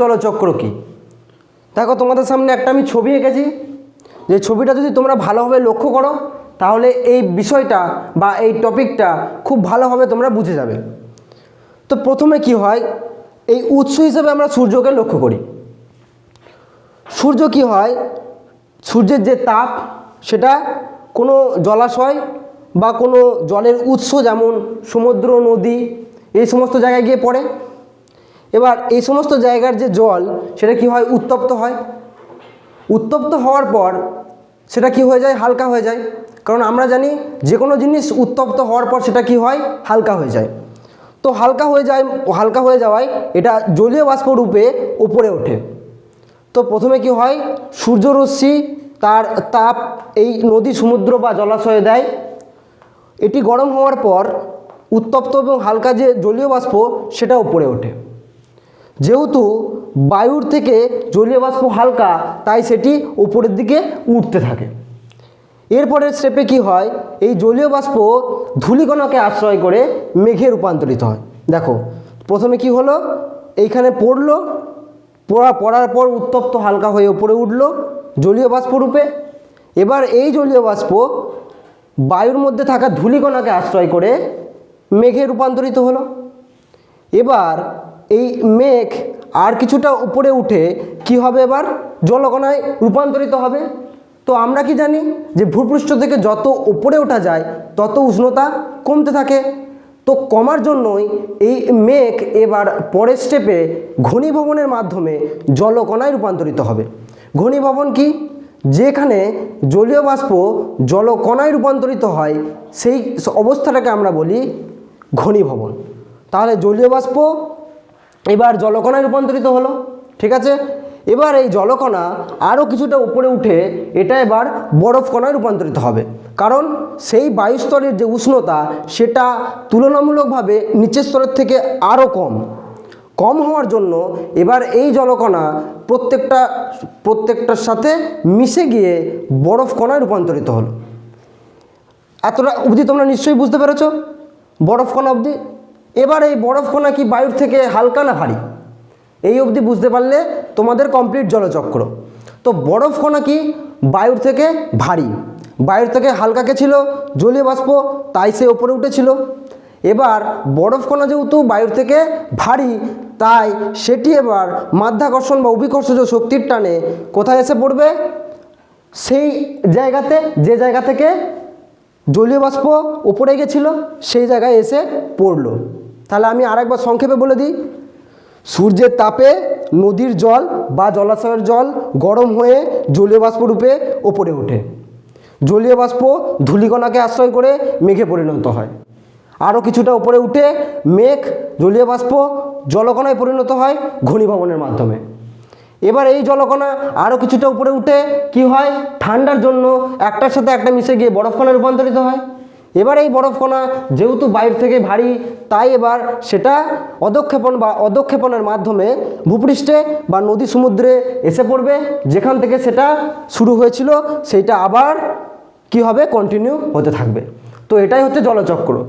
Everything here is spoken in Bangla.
জলচক্র কি? দেখো তোমাদের সামনে একটা আমি ছবি এঁকেছি। যে ছবিটা যদি তোমরা ভালোভাবে লক্ষ্য করো, তাহলে এই বিষয়টা বা এই টপিকটা খুব ভালোভাবে তোমরা বুঝে যাবে। তো প্রথমে কি হয়, এই উৎস হিসেবে আমরা সূর্যকে লক্ষ্য করি। সূর্য কি হয়, সূর্যের যে তাপ, সেটা কোনো জলাশয় বা কোনো জলের উৎস যেমন সমুদ্র, নদী, এই সমস্ত জায়গায় গিয়ে পড়ে। এবার এই সমস্ত জায়গার যে জল, সেটা কি হয়? উত্তপ্ত হয়। উত্তপ্ত হওয়ার পর সেটা কি হয়ে যায়? হালকা হয়ে যায়। কারণ আমরা জানি যে কোনো জিনিস উত্তপ্ত হওয়ার পর সেটা কি হয়? হালকা হয়ে যায়। তো হালকা হয়ে যায়, হালকা হয়ে যাওয়ায় এটা জলীয় বাষ্প রূপে উপরে ওঠে। তো প্রথমে কি হয়? সূর্যরশ্মি তার তাপ এই নদী, সমুদ্র বা জলাশয়ে দেয়। এটি গরম হওয়ার পর উত্তপ্ত এবং হালকা যে জলীয় বাষ্প, সেটা উপরে ওঠে। যেহেতু বায়ুর থেকে জলীয় বাষ্প হালকা, তাই সেটি উপরের দিকে উঠতে থাকে। এরপরের স্টেপে কি হয়? এই জলীয় বাষ্প ধূলিকণাকে আশ্রয় করে মেঘে রূপান্তরিত হয়। দেখো, প্রথমে কি হলো? এইখানে পড়ল, পড়া, পড়ার পর উত্তপ্ত হালকা হয়ে উপরে উঠল জলীয় বাষ্প রূপে। এবার এই জলীয় বাষ্প বায়ুর মধ্যে থাকা ধূলিকণাকে আশ্রয় করে মেঘে রূপান্তরিত হলো। এবার এই মেঘ আর কিছুটা উপরে উঠে কি হবে এবার? জলকণায় রূপান্তরিত হবে। তো আমরা কি জানি যে ভূপৃষ্ঠ থেকে যত উপরে ওঠা যায়, তত উষ্ণতা কমতে থাকে। তো কমার জন্যই এই মেঘ এবার পরের স্টেপে ঘনীভবনের মাধ্যমে জলকণায় রূপান্তরিত হবে। ঘনীভবন কি? যেখানে জলীয় বাষ্প জলকণায় রূপান্তরিত হয়, সেই অবস্থাটাকে আমরা বলি ঘনীভবন। তাহলে জলীয় বাষ্প এবার জলকণায় রূপান্তরিত হলো, ঠিক আছে? এবার এই জলকণা আরও কিছুটা উপরে উঠে এটা এবার বরফ কণায় রূপান্তরিত হবে। কারণ সেই বায়ুস্তরের যে উষ্ণতা, সেটা তুলনামূলকভাবে নিচের স্তরের থেকে আরও কম। কম হওয়ার জন্য এবার এই জলকণা প্রত্যেকটা, প্রত্যেকটার সাথে মিশে গিয়ে বরফ কণায় রূপান্তরিত হলো। এতটা অবধি তোমরা নিশ্চয়ই বুঝতে পেরেছ? বরফ কণা অবধি? এবার এই বরফ কণা কি বায়ুর থেকে হালকা না ভারী? এই অবধি বুঝতে পারলে তোমাদের কমপ্লিট জলচক্র। তো বরফ কণা কি বায়ুর থেকে ভারী? বায়ুর থেকে হালকাকে ছিল? জলীয় বাষ্প, তাই সে ওপরে উঠেছিল। এবার বরফ কণা যেহেতু বায়ুর থেকে ভারী, তাই সেটি এবার মাধ্যাকর্ষণ বা অভিকর্ষজ শক্তির টানে কোথায় এসে পড়বে? সেই জায়গাতে, যে জায়গা থেকে জলীয় বাষ্প উপরে গেছিল, সেই জায়গায় এসে পড়ল। তাহলে আমি আরেকবার সংক্ষেপে বলে দিই। সূর্যের তাপে নদীর জল বা জলাশয়ের জল গরম হয়ে জলীয় বাষ্প রূপে ওপরে ওঠে। জলীয় বাষ্প ধূলিকণাকে আশ্রয় করে মেঘে পরিণত হয়। আরও কিছুটা উপরে উঠে মেঘ, জলীয় বাষ্প জলকণায় পরিণত হয় ঘনীভবনের মাধ্যমে। এবার এই জলকণা আরও কিছুটা উপরে উঠে কি হয়? ঠান্ডার জন্য একটার সাথে একটা মিশে গিয়ে বরফকণায় রূপান্তরিত হয়। এবার এই বরফকণা যেহেতু বাইর থেকে ভারী, তাই এবার সেটা অধক্ষেপণ বা অধক্ষেপণের মাধ্যমে ভূপৃষ্ঠে বা নদী সমুদ্রে এসে পড়বে। যেখান থেকে সেটা শুরু হয়েছিল, সেইটা আবার কি হবে? কন্টিনিউ হতে থাকবে। তো এটাই হচ্ছে জলচক্র।